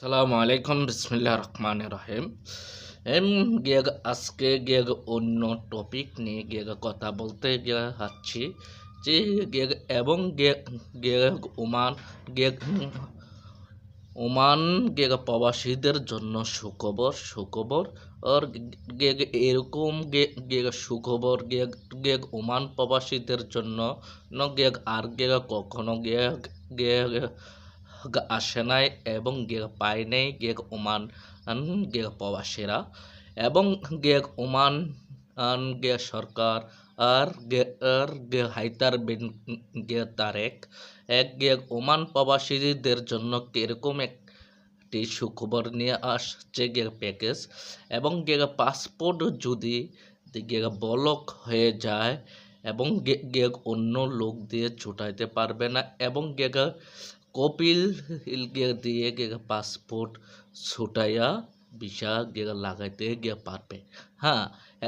সালামু আলাইকুম, বিসমিল্লাহ রহমান রহিম। এম গিয়ে আজকে গিয়ে অন্য টপিক নিয়ে গিয়ে কথা বলতে গিয়ে যাচ্ছি। যে গিয়ে এবং গিয়ে ওমান গিয়ে ওমান গিয়ে প্রবাসীদের জন্য সুখবর সুখবর। আর গিয়ে এরকম গিয়ে সুখবর গিয়ে গিয়ে ওমান প্রবাসীদের জন্য গিয়ে আর গিয়ে কখনো গিয়ে গ- আসে নাই এবং গে পায় নাই গে ওমান, আন গে প্রবাসীরা। এবং গে ওমান গে সরকার, আর গে আর গে হাইতার বিন গে তারেক। এক গে ওমান প্রবাসীদের জন্য কীরকম একটি সুখবর নিয়ে আসছে গে প্যাকেজ? এবং গে পাসপোর্ট যদি গে বলক হয়ে যায়, এবং গে অন্য লোক দিয়ে ছুটাইতে পারবে না, এবং গে কপিল দিয়ে গে পাসপোর্ট ছুটাইয়া ভিসা গে লাগাইতে গে পারবে। হ্যাঁ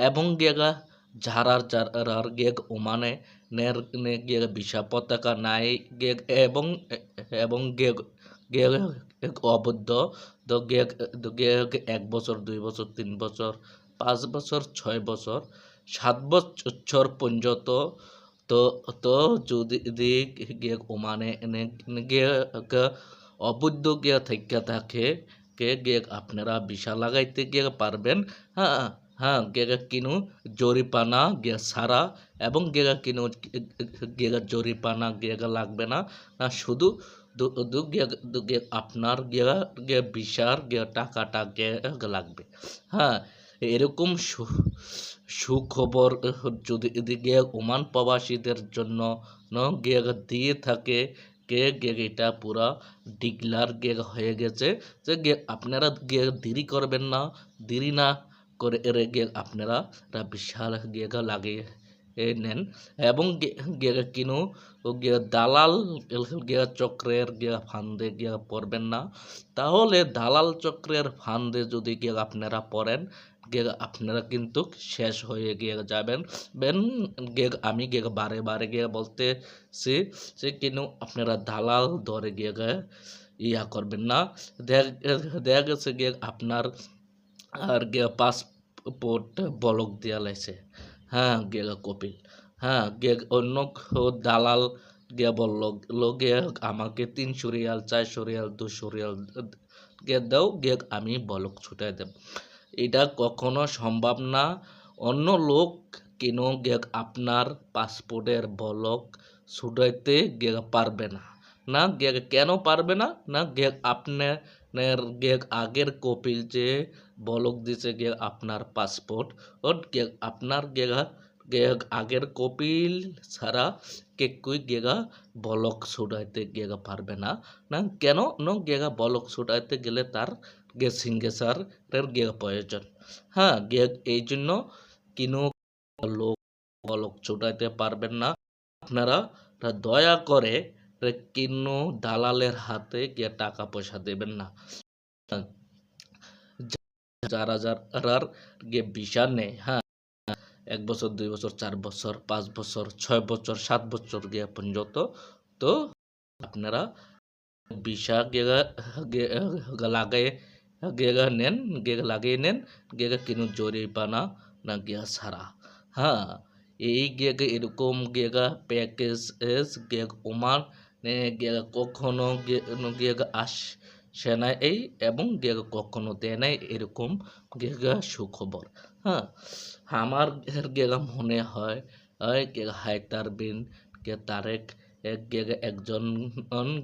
এবং গেগা যারার যারার গেগ ওমানে নের নে গে ভিসা পতাকা নাই গে এবং এবং গে গে অবদ্ধ তো গে গে এক বছর, দুই বছর, তিন বছর, পাঁচ বছর, ছয় বছর, সাত বছর পর্যন্ত তো তো যদি গিয়ে ওমানে গিয়ে অবৈধ গিয়ে থেকে থাকে কে গিয়ে আপনারা বিশা লাগাইতে গিয়ে পারবেন হ্যাঁ হ্যাঁ গেগা কিনু জরিপানা গিয়ে সারা এবং গেগা কিনু গেগা জরিপানা গেগা লাগবে না না শুধু আপনার গিয়া গিয়ে বিশার গিয়ে টাকাটা গিয়ে লাগবে হ্যাঁ এরকম সুখবর যদি এদিকে ওমান প্রবাসীদের জন্য গেগ দিয়ে থাকে, কে গেগ এটা পুরা ডিগলার গেগ হয়ে গেছে যে গে আপনারা গে দেরি করবেন না, দেরি না করে এর গে আপনারা বিশাল গেগ লাগিয়ে এ নেন। এবং কিনু ও দালাল, গে, চক্রের, গে, ফান্দে, গে, পড়বেন না। তাহলে দালাল চক্রের ফান্দে যদি গে, আপনারা পড়েন, গে, আপনারা কিন্তু শেষ হয়ে গিয়ে যাবেন। বেন, গে, আমি গে, বারে বারে গিয়ে বলতেছি সে কিন্তু আপনারা দালাল ধরে গিয়ে ইয়া করবেন না। দেখ- গেছে গিয়ে আপনার আর গে, পাসপোর্ট বলক দেওয়া লাইছে। হ্যাঁ গে কপিল। হ্যাঁ গে, অন্য দালাল গিয়ে বলল, লগে আমাকে তিনশো রিয়াল, চারশো রিয়াল, দুশো রিয়াল গে দাও, গে, আমি বলক ছুটাই দেব। এটা কখনো সম্ভব না। অন্য লোক কেন গে, আপনার পাসপোর্টের বলক ছুটাইতে গে পারবে না? না গে, কেন পারবে না? না গে আপনার গে, আগের কপিল যে বলক দিছে গে আপনার পাসপোর্ট ও গে, আপনার গেগা গে আগের কপিল ছাড়া কে কুই গেগা বলক ছুটাইতে গেগা পারবে না। না, কেন? ন গেগা বলক ছুটাইতে গেলে তার গে সিঙ্গেসারের গে প্রয়োজন। হ্যাঁ গে, এই জন্য কিনো লোক বলক ছুটাইতে পারবেন না। আপনারা দয়া করে কিনো দালালের হাতে গিয়ে টাকা পয়সা দেবেন না। যারা যারা গিয়ে ভিসা নেই হ্যাঁ এক বছর, দুই বছর, চার বছর, পাঁচ বছর, ছয় বছর, সাত বছর গিয়ে পর্যন্ত তো আপনারা ভিসা গেগা গে- গেগা নেন গেগা লাগিয়ে নেন গেগা কিনু জরিপানা না গিয়া সারা হ্যাঁ। এই গেগ এরকম গেগা প্যাকেজ এস গেগ ওমান কখনো গে- আসে না এই এবং কখনো দেয় নাই এরকম সুখবর। হ্যাঁ আমার গেগা মনে হয় হয় হায়তার বিন গে তারেক এক গেগা একজন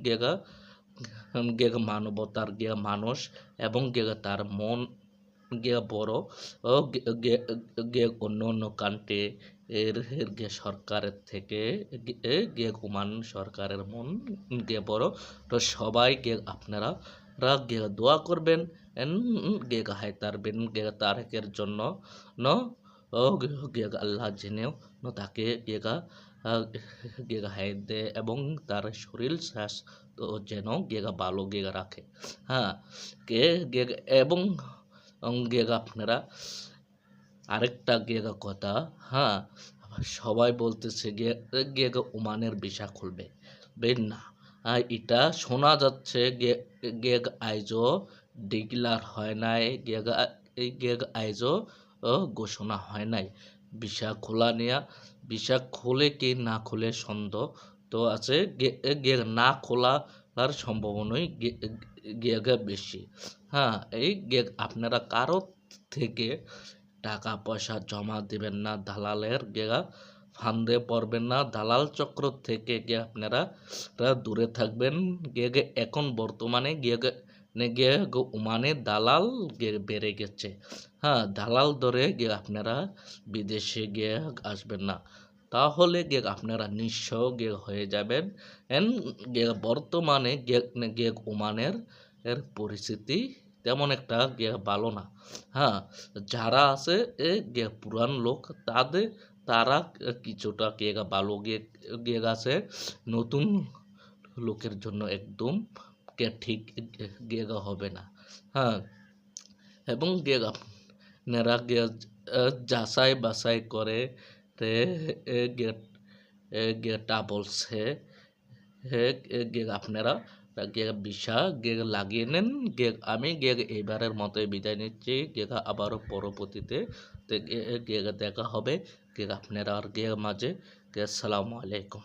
গেগা গেগা মানবতার গেগা মানুষ এবং গেগা তার মন, গেগা বড় ও গে- গে- গে অন্য অন্য কান্ট্রি এর গে সরকারের থেকে গে- গে ওমান সরকারের মন গে বড়। তো সবাই গে, আপনারা গে দোয়া করবেন। গে হায়তার তারবেন গে তারেকের জন্য ন গে আল্লাহ জেনেও ন তাকে গেগা গেগা হায়াত দে এবং তার শরীর স্বাস্থ্য যেন গেগা ভালো গেগা রাখে। হ্যাঁ কে গে, এবং গেগা আপনারা আরেকটা গেগা কথা হ্যাঁ সবাই বলতেছে গে গেগা ওমানের ভিসা খুলবে। বেন না। এটা শোনা যাচ্ছে গেগ আইজও ডিক্লার হয় নাই গেগ গেগ আইজও ও, ঘোষণা হয় নাই। ভিসা খোলা নেয়া, ভিসা খোলে কি না খোলে সন্দেহ তো আছে গেগ না খোলার সম্ভাবনাই গে- গেগে বেশি। হ্যাঁ এই গেগ আপনারা কারও থেকে টাকা পয়সা জমা দিবেন না দালালের গেগা ফান্দে পড়বেন না। দালাল চক্র থেকে গিয়ে আপনারা দূরে থাকবেন। গিয়ে গিয়ে এখন বর্তমানে গিয়ে গিয়ে নে গিয়ে গ- মানে দালাল গিয়ে বেড়ে গেছে। হ্যাঁ দালাল ধরে গিয়ে আপনারা বিদেশে গিয়ে আসবেন না। তাহলে গিয়ে আপনারা নিঃস্ব গিয়ে হয়ে যাবেন। এন, গিয়ে বর্তমানে গিয়ে, নে গিয়ে ওমানের এর পরিস্থিতি তেমন একটা গিয়ে ভালো না। হ্যাঁ যারা আছে, এ গিয়ে পুরান লোক, তাদের, তারা কিছুটা গেগা ভালো গিয়ে আছে। নতুন লোকের জন্য একদম কে ঠিক গেগা হবে না। হ্যাঁ এবং গেগা নেরা গিয়ে যাচাই বাছাই করে গে গেটা বলছে হে গেগ আপনারা গেগ বিশা গেগ লাগিয়ে নেন গেগ আমি গেগ এবারের মতোই বিদায় নিচ্ছি। গেগ আবারও পরবর্তীতে গেগ দেখা হবে। গেগ আপনারা আর গেগ মাঝে। গে সালামু আলাইকুম।